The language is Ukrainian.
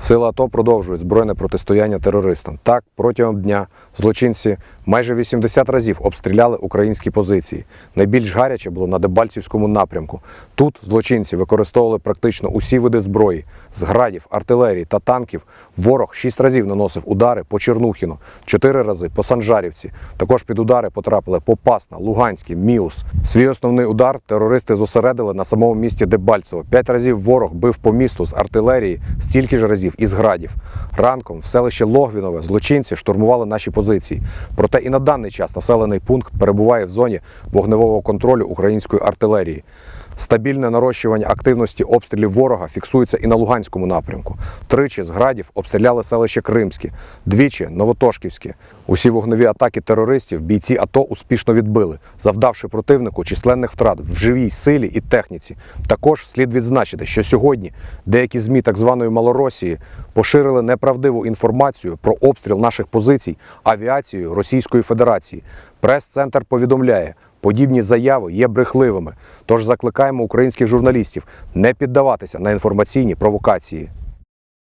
Сили АТО продовжують збройне протистояння терористам. Так, протягом дня злочинці майже 80 разів обстріляли українські позиції. Найбільш гаряче було на Дебальцівському напрямку. Тут злочинці використовували практично усі види зброї з градів, артилерії та танків. Ворог шість разів наносив удари по Чернухіну, чотири рази по Санжарівці. Також під удари потрапили Попасна, Луганський, Міус. Свій основний удар терористи зосередили на самому місті Дебальцево. П'ять разів ворог бив по місту з артилерії, стільки ж разів із градів. Ранком в селище Логвінове злочинці штурмували наші позиції. Проте і на даний час населений пункт перебуває в зоні вогневого контролю української артилерії. Стабільне нарощування активності обстрілів ворога фіксується і на Луганському напрямку. Тричі з градів обстріляли селище Кримське, двічі Новотошківське. Усі вогневі атаки терористів бійці АТО успішно відбили, завдавши противнику численних втрат в живій силі і техніці. Також слід відзначити, що сьогодні деякі змі так званої Малоросії поширили неправдиву інформацію про обстріл наших позицій авіацією Російської Федерації. Прес-центр повідомляє. Подібні заяви є брехливими, тож закликаємо українських журналістів не піддаватися на інформаційні провокації.